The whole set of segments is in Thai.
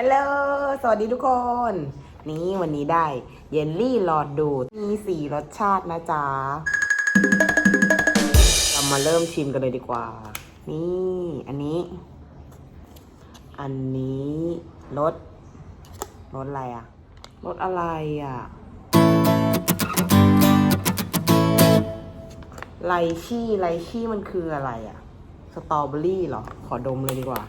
ฮัลโหล สวัสดีทุกคน นี่วันนี้ได้เยลลี่หลอดดูด มีสี่รสชาตินะจ๊ะ เรามาเริ่มชิมกันเลยดีกว่า นี่ อันนี้ อันนี้รสรสอะไรอะรสอะไรอะไลชี่ไลชี่มันคืออะไรอะสตรอเบอรี่เหรอ ขอดมเลยดีกว่า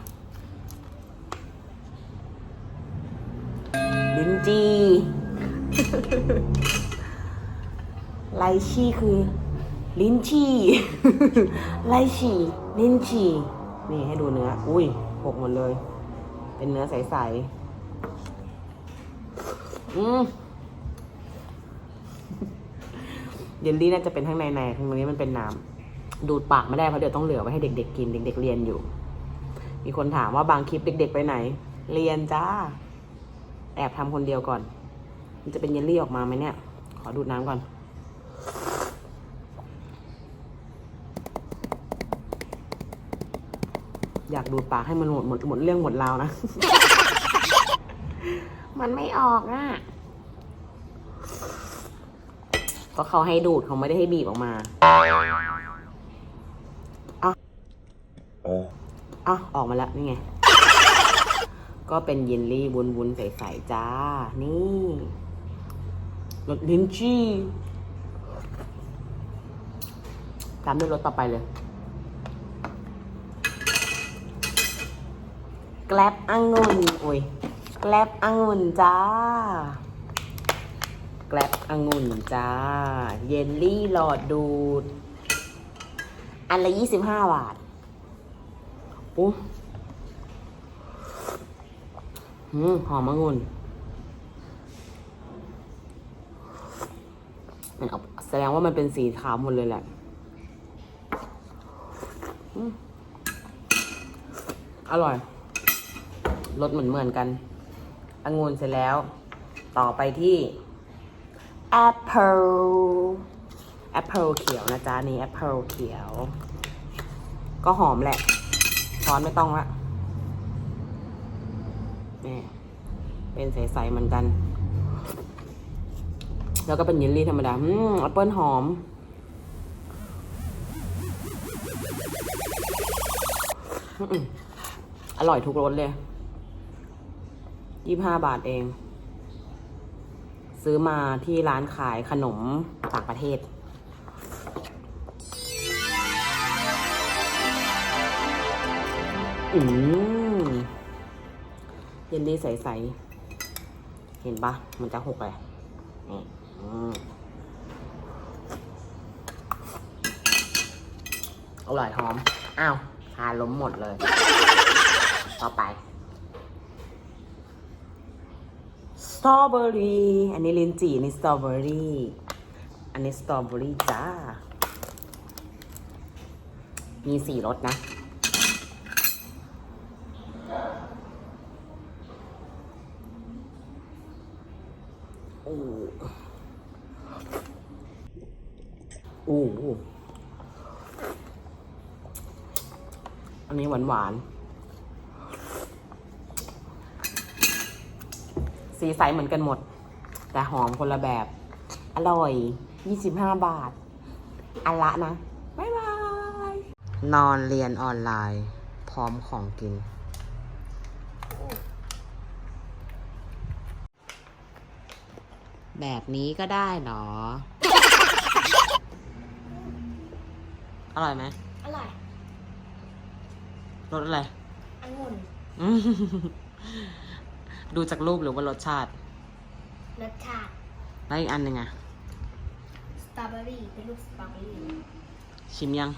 ลิ้นจีไลชี่คือ ลิ้นชี่ไลชี่ลิ้นชี่ นี่ให้ดูเนื้อ อุ้ยหกหมดเลย เป็นเนื้อใสๆ อืมเยลลี่น่าจะเป็นข้างในในข้างนนี้มันเป็นน้ำดูดปากไม่ได้เพราะเดี๋ยวต้องเหลือไว้ให้เด็ก ๆ กินเด็ก ๆ เรียนอยู่ มีคนถามว่าบางคลิปเด็ก ๆ ไปไหน เรียนจ้า แอบทำคนเดียวก่อน มันจะเป็นเยลลี่ออกมาไหมเนี่ย ขอดูดน้ำก่อน อยากดูดปากให้มันหมดหมดหมดเรื่องหมดราวนะ มันไม่ออกอะก็เขาให้ดูดเขาไม่ได้ให้บีบออกมาอะอะออกมาแล้วนี่ไง ก็เป็นเยลลี่วุ้นๆใสๆจ้า นี่รสลิ้นจี่ตามด้วยรสต่อไปเลย แกลบองุ่นโอ้ยแกลบองุ่นจ้า แกลบองุ่นจ้า เยลลี่หลอดดูด อันละยี่สิบห้าบาทปุ๊บ อืมหอมองุ่นมันเอาแสดงว่ามันเป็นสีขาวหมดเลยแหละอืมอร่อย รสเหมือนเหมือนๆกัน องุ่นเสร็จแล้ว ต่อไปที่ Apple Apple เขียวนะจ๊ะ นี่ Apple เขียว ก็หอมแหละ ช้อนไม่ต้องละ นี่เป็นใสๆเหมือนกัน แล้วก็เป็นเยลลี่ธรรมดาอืมแอปเปิลหอมอืมอร่อยทุกรสเลยยี่ห้าบาทเอง ซื้อมาที่ร้านขายขนมต่างประเทศอืม เยลลี่ใสๆ เห็นปะมันจะหกเลยนี่อร่อยหอม อ้าวทานล้มหมดเลย ต่อไปสตรอเบอรี่อันนี้ลิ้นจี่นนี้สตรอเบอรี่อันนี้สตรอเบอรี่จ้า มีสี่รสนะ โอ้โอ้อันนี้หวานหวานๆสีใสเหมือนกันหมด แต่หอมคนละแบบ อร่อย 25 บาท อันละนะ บ๊ายบาย นอนเรียนออนไลน์ พร้อมของกิน แบบนี้ก็ได้เหรอ อร่อยไหมอร่อยรสอะไรองุ่นอืมดูจากรูปหรือว่ารสชาติ รสชาติแล้วอีกอันหนึ่งอะสตรอเบอรี่เป็นรูปสตรอเบอรี่ชิมยัง